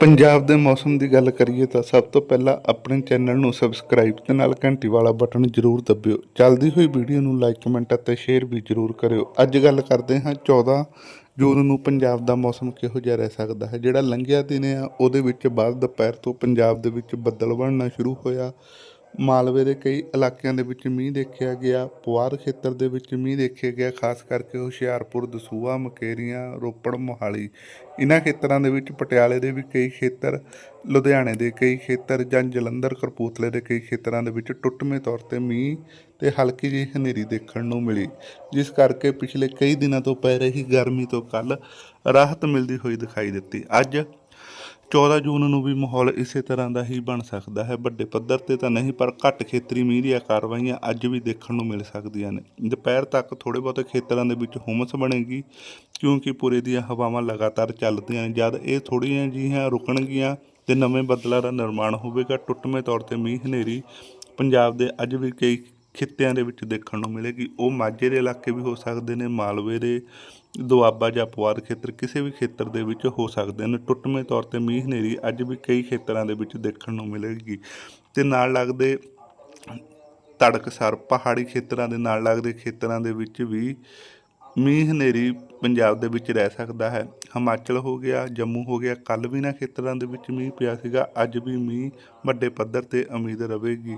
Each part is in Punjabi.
ਪੰਜਾਬ ਦੇ ਮੌਸਮ ਦੀ ਗੱਲ ਕਰੀਏ ਤਾਂ ਸਭ ਤੋਂ ਪਹਿਲਾਂ ਆਪਣੇ ਚੈਨਲ ਨੂੰ ਸਬਸਕ੍ਰਾਈਬ ਤੇ ਨਾਲ ਘੰਟੀ ਵਾਲਾ ਬਟਨ ਜ਼ਰੂਰ ਦਬਿਓ। ਚੱਲਦੀ ਹੋਈ ਵੀਡੀਓ ਨੂੰ ਲਾਈਕ, ਕਮੈਂਟ ਅਤੇ ਸ਼ੇਅਰ ਵੀ ਜ਼ਰੂਰ ਕਰਿਓ। ਅੱਜ ਗੱਲ ਕਰਦੇ ਹਾਂ 14 ਜੂਨ ਨੂੰ ਪੰਜਾਬ ਦਾ ਮੌਸਮ ਕਿਹੋ ਜਿਹਾ ਰਹਿ ਸਕਦਾ ਹੈ? ਜਿਹੜਾ ਲੰਘਿਆ ਦਿਨ ਆ, ਉਹਦੇ ਵਿੱਚ ਬਾਅਦ ਦੁਪਹਿਰ ਤੋਂ ਪੰਜਾਬ ਦੇ ਵਿੱਚ ਬੱਦਲ ਬਣਨਾ ਸ਼ੁਰੂ ਹੋਇਆ। ਮਾਲਵੇ ਦੇ ਕਈ ਇਲਾਕਿਆਂ ਦੇ ਵਿੱਚ ਮੀਂਹ ਦੇਖਿਆ ਗਿਆ, ਪੁਆਧ ਖੇਤਰ ਦੇ ਵਿੱਚ ਮੀਂਹ ਦੇਖਿਆ ਗਿਆ, ਖਾਸ ਕਰਕੇ ਹੁਸ਼ਿਆਰਪੁਰ, ਦਸੂਹਾ, ਮਕੇਰੀਆਂ, ਰੋਪੜ, ਮੋਹਾਲੀ। ਇਹਨਾਂ ਖੇਤਰਾਂ ਦੇ ਵਿੱਚ ਪਟਿਆਲੇ ਦੇ ਵੀ ਕਈ ਖੇਤਰ, ਲੁਧਿਆਣੇ ਦੇ ਕਈ ਖੇਤਰ ਜਾਂ ਜਲੰਧਰ ਕਰਪੂਤਲੇ ਦੇ ਕਈ ਖੇਤਰਾਂ ਦੇ ਵਿੱਚ ਟੁੱਟਵੇਂ ਤੌਰ ਤੇ ਮੀਂਹ ਤੇ ਹਲਕੀ ਜਿਹੀ ਹਨੇਰੀ ਦੇਖਣ ਨੂੰ ਮਿਲੀ। ਜਿਸ ਕਰਕੇ ਪਿਛਲੇ ਕਈ ਦਿਨਾਂ ਤੋਂ ਪੈ ਰਹੀ ਗਰਮੀ ਤੋਂ ਕੱਲ ਰਾਹਤ ਮਿਲਦੀ ਹੋਈ ਦਿਖਾਈ ਦਿੱਤੀ। ਅੱਜ 14 ਜੂਨ ਨੂੰ ਵੀ ਮਾਹੌਲ ਇਸੇ ਤਰ੍ਹਾਂ ਦਾ ਹੀ ਬਣ ਸਕਦਾ ਹੈ। ਵੱਡੇ ਪੱਧਰ ਤੇ ਤਾਂ ਨਹੀਂ, ਪਰ ਘੱਟ ਖੇਤਰੀ ਮੀਂਹ ਦੀਆਂ ਕਾਰਵਾਈਆਂ ਅੱਜ ਵੀ ਦੇਖਣ ਨੂੰ ਮਿਲ ਸਕਦੀਆਂ ਨੇ। ਦੁਪਹਿਰ ਤੱਕ ਥੋੜੇ ਬਹੁਤੇ ਖੇਤਰਾਂ ਦੇ ਵਿੱਚ ਹੁਮਸ ਬਣੇਗੀ, ਕਿਉਂਕਿ ਪੂਰੇ ਦੀਆਂ ਹਵਾਵਾਂ ਲਗਾਤਾਰ ਚੱਲਦੀਆਂ ਨੇ। ਜਦ ਇਹ ਥੋੜ੍ਹੀਆਂ ਜਿਹੀਆਂ ਰੁਕਣਗੀਆਂ ਤੇ ਨਵੇਂ ਬੱਦਲਾਂ ਦਾ ਨਿਰਮਾਣ ਹੋਵੇਗਾ, ਟੁੱਟਵੇਂ ਤੌਰ ਤੇ ਮੀਂਹ ਹਨੇਰੀ ਪੰਜਾਬ ਦੇ ਅੱਜ ਵੀ ਕਈ ਖਿੱਤਿਆਂ ਦੇ ਵਿੱਚ ਦੇਖਣ ਨੂੰ ਮਿਲੇਗੀ। ਉਹ ਮਾਝੇ ਦੇ ਇਲਾਕੇ ਵੀ ਹੋ ਸਕਦੇ ਨੇ, ਮਾਲਵੇ ਦੇ, ਦੁਆਬਾ ਜਾਂ ਪੁਆਧ ਖੇਤਰ, ਕਿਸੇ ਵੀ ਖੇਤਰ ਦੇ ਵਿੱਚ ਹੋ ਸਕਦੇ ਨੇ। ਟੁੱਟਵੇਂ ਤੌਰ ਤੇ ਮੀਂਹ ਹਨੇਰੀ ਅੱਜ ਵੀ ਕਈ ਖੇਤਰਾਂ ਦੇ ਵਿੱਚ ਦੇਖਣ ਨੂੰ ਮਿਲੇਗੀ। ਤੇ ਨਾਲ ਲੱਗਦੇ ਤੜਕਸਰ ਪਹਾੜੀ ਖੇਤਰਾਂ ਦੇ, ਨਾਲ ਲੱਗਦੇ ਖੇਤਰਾਂ ਦੇ ਵਿੱਚ ਵੀ ਮੀਂਹ ਹਨੇਰੀ ਪੰਜਾਬ ਦੇ ਵਿੱਚ ਰਹਿ ਸਕਦਾ ਹੈ। ਹਿਮਾਚਲ ਹੋ ਗਿਆ, ਜੰਮੂ ਹੋ ਗਿਆ, ਕੱਲ ਵੀ ਨਾ ਖੇਤਰਾਂ ਦੇ ਵਿੱਚ ਮੀਂਹ ਪਿਆ ਸੀਗਾ, ਅੱਜ ਵੀ ਮੀਂਹ ਵੱਡੇ ਪੱਧਰ ਤੇ ਉਮੀਦ ਰਹੇਗੀ।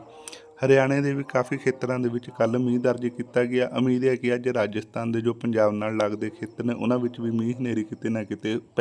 ਹਰਿਆਣੇ ਦੇ ਵੀ ਕਾਫੀ ਖੇਤਰਾਂ ਦੇ ਵਿੱਚ ਕੱਲ ਮੀਂਹ ਦਰਜ ਕੀਤਾ ਗਿਆ। ਉਮੀਦ ਹੈ ਕਿ ਅੱਜ ਰਾਜਸਥਾਨ ਦੇ ਜੋ ਪੰਜਾਬ ਨਾਲ ਲੱਗਦੇ ਖੇਤਰ ਨੇ, ਉਹਨਾਂ ਵਿੱਚ ਵੀ ਮੀਂਹ ਹਨੇਰੀ ਕਿਤੇ ਨਾ ਕਿਤੇ ਪੈ